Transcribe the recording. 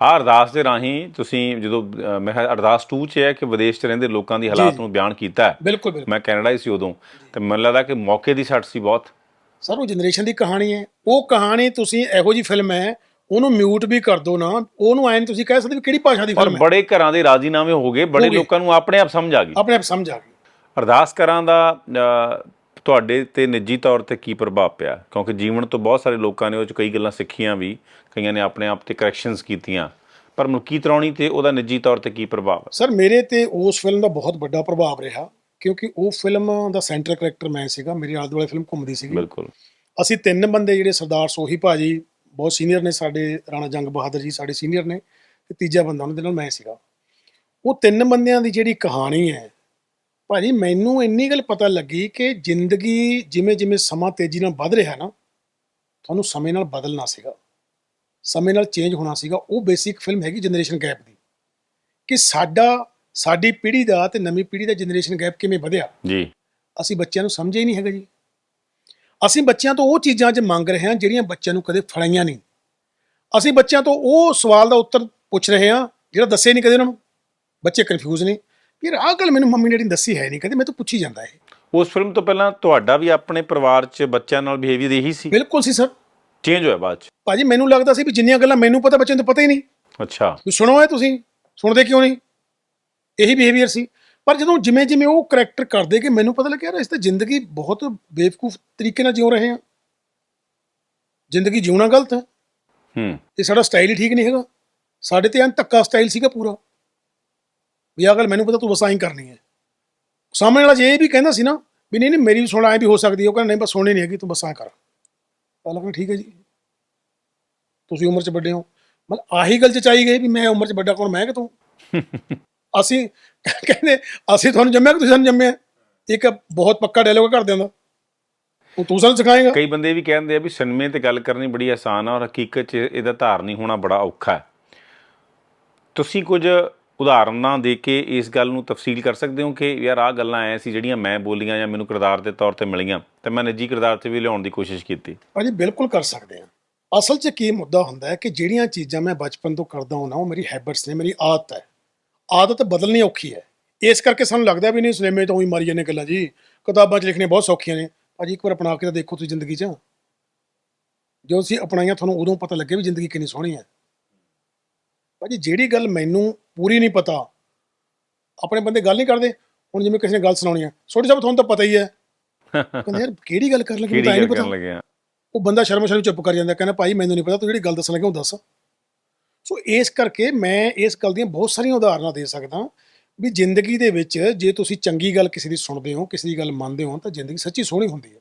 ਆ ਅਰਦਾਸ ਦੇ ਰਾਹੀਂ ਤੁਸੀਂ ਜਦੋਂ ਮੈਂ ਅਰਦਾਸ 2 ਚ ਹੈ ਕਿ ਵਿਦੇਸ਼ ਚ ਰਹਿੰਦੇ ਲੋਕਾਂ ਦੀ ਹਾਲਾਤ ਨੂੰ ਬਿਆਨ ਕੀਤਾ ਹੈ। ਬਿਲਕੁਲ ਬਿਲਕੁਲ। ਮੈਂ ਕੈਨੇਡਾ ਹੀ ਸੀ ਉਦੋਂ ਤੇ ਮੈਨੂੰ ਲੱਗਦਾ ਕਿ ਮੌਕੇ ਦੀ ਸੱਟ ਸੀ ਬਹੁਤ। ਸਰ ਉਹ ਜਨਰੇਸ਼ਨ ਦੀ ਕਹਾਣੀ ਹੈ। ਉਹ ਕਹਾਣੀ ਤੁਸੀਂ ਇਹੋ ਜੀ ਫਿਲਮ ਹੈ ਉਹਨੂੰ ਮਿਊਟ ਵੀ ਕਰ ਦੋ ਨਾ। ਉਹਨੂੰ ਐਂ ਨੀ ਤੁਸੀਂ ਕਹਿ ਸਕਦੇ ਵੀ ਕਿਹੜੀ ਭਾਸ਼ਾ ਦੀ ਪਰ ਫਿਲਮ ਹੈ। ਬੜੇ ਘਰਾਂ ਦੇ ਰਾਜ਼ੀਨਾਮੇ ਹੋ ਗਏ ਬੜੇ। ਲੋਕਾਂ ਨੂੰ ਆਪਣੇ ਆਪ ਸਮਝ ਆ ਗਈ। ਆਪਣੇ ਆਪ ਸਮਝ ਆ ਗਈ। ਅਰਦਾਸ ਕਰਾਂ ਦਾ ਤੁਹਾਡੇ ਤੇ ਨਿੱਜੀ ਤੌਰ ਤੇ ਕੀ ਪ੍ਰਭਾਵ ਪਿਆ? ਕਿਉਂਕਿ ਜੀਵਨ ਤੋਂ ਬਹੁਤ ਸਾਰੇ ਲੋਕਾਂ ਨੇ ਉਹ ਚ ਕਈ ਗੱਲਾਂ ਸਿੱਖੀਆਂ ਵੀ ਕਈਆਂ ਨੇ ਆਪਣੇ ਆਪ ਤੇ ਕਰੈਕਸ਼ਨਸ ਕੀਤੀਆਂ। ਪਰ ਮਲਕੀ ਤਰਾਉਣੀ ਤੇ ਉਹਦਾ ਨਿੱਜੀ ਤੌਰ ਤੇ ਕੀ ਪ੍ਰਭਾਵ? ਸਰ ਮੇਰੇ ਤੇ ਉਸ ਫਿਲਮ ਦਾ ਬਹੁਤ ਵੱਡਾ ਪ੍ਰਭਾਵ ਰਿਹਾ ਕਿਉਂਕਿ ਉਹ ਫਿਲਮ ਦਾ ਸੈਂਟਰ ਕਰੈਕਟਰ ਮੈਂ ਸੀਗਾ ਮੇਰੀ ਆਲੇ ਦੁਆਲੇ ਫਿਲਮ ਘੁੰਮਦੀ ਸੀਗੀ। ਬਿਲਕੁਲ। ਅਸੀਂ ਤਿੰਨ ਬੰਦੇ ਜਿਹੜੇ ਸਰਦਾਰ ਸੋਹੀ ਭਾਜੀ ਬਹੁਤ ਸੀਨੀਅਰ ਨੇ ਸਾਡੇ ਰਾਣਾ ਜੰਗ ਬਹਾਦਰ ਜੀ ਸਾਡੇ ਸੀਨੀਅਰ ਨੇ ਤੇ ਤੀਜਾ ਬੰਦਾ ਉਹਨਾਂ ਦੇ ਨਾਲ ਮੈਂ ਸੀਗਾ। ਉਹ ਤਿੰਨ ਬੰਦਿਆਂ ਦੀ ਜਿਹੜੀ ਕਹਾਣੀ ਹੈ ਭਾਜੀ ਮੈਨੂੰ ਇੰਨੀ ਗੱਲ ਪਤਾ ਲੱਗੀ ਕਿ ਜ਼ਿੰਦਗੀ ਜਿਵੇਂ ਜਿਵੇਂ ਸਮਾਂ ਤੇਜ਼ੀ ਨਾਲ ਵੱਧ ਰਿਹਾ ਨਾ ਤੁਹਾਨੂੰ ਸਮੇਂ ਨਾਲ ਬਦਲਣਾ ਸੀਗਾ। ਸਮੇਂ ਨਾਲ ਚੇਂਜ ਹੋਣਾ ਸੀਗਾ। ਉਹ ਬੇਸਿਕ ਫਿਲਮ ਹੈਗੀ ਜਨਰੇਸ਼ਨ ਗੈਪ ਦੀ ਕਿ ਸਾਡਾ ਸਾਡੀ ਪੀੜ੍ਹੀ ਦਾ ਤੇ ਨਵੀਂ ਪੀੜ੍ਹੀ ਦਾ ਜਨਰੇਸ਼ਨ ਗੈਪ ਕਿਵੇਂ ਵਧਿਆ। ਜੀ। ਅਸੀਂ ਬੱਚਿਆਂ ਨੂੰ ਸਮਝਿਆ ਹੀ ਨਹੀਂ ਹੈਗਾ ਜੀ। ਅਸੀਂ ਬੱਚਿਆਂ ਤੋਂ ਉਹ ਚੀਜ਼ਾਂ ਅੱਜ ਮੰਗ ਰਹੇ ਹਾਂ ਜਿਹੜੀਆਂ ਬੱਚਿਆਂ ਨੂੰ ਕਦੇ ਫੜਾਈਆਂ ਨਹੀਂ। ਅਸੀਂ ਬੱਚਿਆਂ ਤੋਂ ਉਹ ਸਵਾਲ ਦਾ ਉੱਤਰ ਪੁੱਛ ਰਹੇ ਹਾਂ ਜਿਹੜਾ ਦੱਸੇ ਨਹੀਂ ਕਦੇ ਉਹਨਾਂ ਨੂੰ। ਬੱਚੇ ਕਨਫਿਊਜ਼ ਨੇ। ਯਾਰ ਆਹ ਗੱਲ ਮੈਨੂੰ ਮੰਮੀ ਡੈਡੀ ਨੇ ਦੱਸੀ ਹੈ ਨਹੀਂ ਕਦੇ ਮੈਂ ਤਾਂ ਪੁੱਛੀ ਜਾਂਦਾ ਇਹ। ਉਸ ਫਿਲਮ ਤੋਂ ਪਹਿਲਾਂ ਤੁਹਾਡਾ ਵੀ ਆਪਣੇ ਪਰਿਵਾਰ 'ਚ ਬੱਚਿਆਂ ਨਾਲ ਬਿਹੇਵੀਅਰ ਇਹੀ ਸੀ? ਬਿਲਕੁਲ ਸੀ ਸਰ। ਚੇਂਜ ਹੋਇਆ ਬਾਅਦ 'ਚ? ਭਾਜੀ ਮੈਨੂੰ ਲੱਗਦਾ ਸੀ ਵੀ ਜਿੰਨੀਆਂ ਗੱਲਾਂ ਮੈਨੂੰ ਪਤਾ ਬੱਚਿਆਂ ਨੂੰ ਪਤਾ ਹੀ ਨਹੀਂ। ਅੱਛਾ। ਵੀ ਸੁਣੋ ਇਹ ਤੁਸੀਂ ਸੁਣਦੇ ਕਿਉਂ ਨਹੀਂ? ਇਹੀ ਬਿਹੇਵੀਅਰ ਸੀ। ਪਰ ਜਦੋਂ ਜਿਵੇਂ ਜਿਵੇਂ ਉਹ ਕਰੈਕਟਰ ਕਰਦੇ ਕਿ ਮੈਨੂੰ ਪਤਾ ਲੱਗਿਆ ਯਾਰ ਇਸ ਤਾਂ ਜ਼ਿੰਦਗੀ ਬਹੁਤ ਬੇਵਕੂਫ ਤਰੀਕੇ ਨਾਲ ਜਿਉ ਰਹੇ ਹਾਂ ਜ਼ਿੰਦਗੀ ਜਿਉਣਾ ਗਲਤ ਹੈ। ਹੂੰ। ਇਹ ਸਾਡਾ ਸਟਾਈਲ ਹੀ ਠੀਕ ਨਹੀਂ ਹੈਗਾ। ਸਾਡੇ ਤੇ ਐਂ ਧੱਕਾ ਸਟਾਈਲ ਸੀਗਾ ਪੂਰਾ। ਵੀ ਆਹ ਗੱਲ ਮੈਨੂੰ ਪਤਾ ਤੂੰ ਬਸ ਐਂ ਕਰਨੀ ਹੈ। ਸਾਹਮਣੇ ਵਾਲਾ ਜੇ ਇਹ ਵੀ ਕਹਿੰਦਾ ਸੀ ਨਾ ਵੀ ਨਹੀਂ ਨਹੀਂ ਮੇਰੀ ਵੀ ਸੁਣ ਐਂ ਵੀ ਹੋ ਸਕਦੀ ਹੈ। ਉਹ ਕਹਿੰਦਾ ਨਹੀਂ ਬਸ ਸੁਣਨੀ ਨਹੀਂ ਹੈਗੀ ਤੂੰ ਬਸ ਐਂ ਕਰ। ਪਹਿਲਾਂ ਕਹਿੰਦਾ ਠੀਕ ਹੈ ਜੀ। ਤੁਸੀਂ ਉਮਰ 'ਚ ਵੱਡੇ ਹੋ। ਮਤਲਬ ਆਹੀ ਗੱਲ 'ਚ ਚਾਈ ਗਈ ਵੀ ਮੈਂ ਉਮਰ 'ਚ ਵੱਡਾ ਕੌਣ ਮੈਂ ਕਿ ਤੂੰ ਅਸੀਂ ਕਹਿੰਦੇ ਅਸੀਂ ਤੁਹਾਨੂੰ ਜੰਮਿਆ ਕਿ ਤੁਸੀਂ ਸਾਨੂੰ ਜੰਮਿਆ? ਇੱਕ ਬਹੁਤ ਪੱਕਾ ਡਾਇਲੋਗ ਘਰਦਿਆਂ ਦਾ। ਉਹ ਤੂੰ ਸਾਨੂੰ ਸਿਖਾਏਗਾ। ਕਈ ਬੰਦੇ ਵੀ ਕਹਿੰਦੇ ਆ ਵੀ ਸਿਨੇਮੇ ਤੇ ਗੱਲ ਕਰਨੀ ਬੜੀ ਆਸਾਨ ਆ ਔਰ ਹਕੀਕਤ 'ਚ ਇਹਦਾ ਧਾਰਨੀ ਹੋਣਾ ਬੜਾ ਔਖਾ ਹੈ। ਤੁਸੀਂ ਕੁਝ ਉਦਾਹਰਨਾਂ ਦੇ ਕੇ ਇਸ ਗੱਲ ਨੂੰ ਤਫਸੀਲ ਕਰ ਸਕਦੇ ਹੋ ਕਿ ਯਾਰ ਆਹ ਗੱਲਾਂ ਐ ਸੀ ਜਿਹੜੀਆਂ ਮੈਂ ਬੋਲੀਆਂ ਜਾਂ ਮੈਨੂੰ ਕਿਰਦਾਰ ਦੇ ਤੌਰ ਤੇ ਮਿਲੀਆਂ ਤੇ ਮੈਂ ਨਿੱਜੀ ਕਿਰਦਾਰ ਤੇ ਵੀ ਲਿਆਉਣ ਦੀ ਕੋਸ਼ਿਸ਼ ਕੀਤੀ। ਭਾਜੀ, ਬਿਲਕੁਲ ਕਰ ਸਕਦੇ ਆ ਅਸਲ 'ਚ ਕੀ ਮੁੱਦਾ ਹੁੰਦਾ ਹੈ ਕਿ ਜਿਹੜੀਆਂ ਚੀਜ਼ਾਂ ਮੈਂ ਬਚਪਨ ਤੋਂ ਕਰਦਾ ਹਾਂ, ਉਹ ਮੇਰੀ ਹੈਬਿਟਸ ਨੇ, ਮੇਰੀ ਆਦਤ ਹੈ। ਆਦਤ ਬਦਲਣੀ ਔਖੀ ਹੈ। ਇਸ ਕਰਕੇ ਸਾਨੂੰ ਲੱਗਦਾ ਵੀ ਨਹੀਂ, ਸਿਨੇਮੇ ਤੋਂ ਹੀ ਮਾਰੀ ਜਾਂਦੇ ਗੱਲਾਂ ਜੀ। ਕਿਤਾਬਾਂ 'ਚ ਲਿਖਣੀਆਂ ਬਹੁਤ ਸੌਖੀਆਂ ਨੇ। ਭਾਜੀ, ਇੱਕ ਵਾਰ ਅਪਣਾ ਕੇ ਤਾਂ ਦੇਖੋ ਤੁਸੀਂ ਜ਼ਿੰਦਗੀ 'ਚ। ਜੋ ਅਸੀਂ ਅਪਣਾਈਆਂ, ਤੁਹਾਨੂੰ ਉਦੋਂ ਪਤਾ ਲੱਗੇ ਵੀ ਜ਼ਿੰਦਗੀ ਕਿੰਨੀ ਸੋਹਣੀ ਹੈ। ਭਾਜੀ, ਜਿਹੜੀ ਗੱਲ ਮੈਨੂੰ ਪੂਰੀ ਨਹੀਂ ਪਤਾ। ਆਪਣੇ ਬੰਦੇ ਗੱਲ ਨਹੀਂ ਕਰਦੇ। ਹੁਣ ਜਿਵੇਂ ਕਿਸੇ ਨੇ ਗੱਲ ਸੁਣਾਉਣੀ ਹੈ ਛੋਟੀ ਸਾਹਿਬ ਤੁਹਾਨੂੰ ਤਾਂ ਪਤਾ ਹੀ ਹੈ। ਕਹਿੰਦੇ ਯਾਰ ਕਿਹੜੀ ਗੱਲ ਕਰਨ ਲੱਗੇ? ਮੈਨੂੰ ਤਾਂ ਨਹੀਂ ਪਤਾ। ਆ? ਉਹ ਬੰਦਾ ਸ਼ਰਮ ਸ਼ਰਮ ਚੁੱਪ ਕਰ ਜਾਂਦਾ ਕਹਿੰਦਾ ਭਾਈ ਮੈਨੂੰ ਨਹੀਂ ਪਤਾ ਤੂੰ ਜਿਹੜੀ ਗੱਲ ਦੱਸਣ ਲੱਗਾ ਉਹ ਦੱਸ। ਸੋ ਇਸ ਕਰਕੇ ਮੈਂ ਇਸ ਗੱਲ ਦੀਆਂ ਬਹੁਤ ਸਾਰੀਆਂ ਉਦਾਹਰਨਾਂ ਦੇ ਸਕਦਾ ਵੀ ਜ਼ਿੰਦਗੀ ਦੇ ਵਿੱਚ ਜੇ ਤੁਸੀਂ ਚੰਗੀ ਗੱਲ ਕਿਸੇ ਦੀ ਸੁਣਦੇ ਹੋ ਕਿਸੇ ਦੀ ਗੱਲ ਮੰਨਦੇ ਹੋ ਤਾਂ ਜ਼ਿੰਦਗੀ ਸੱਚੀ ਸੋਹਣੀ ਹੁੰਦੀ ਹੈ।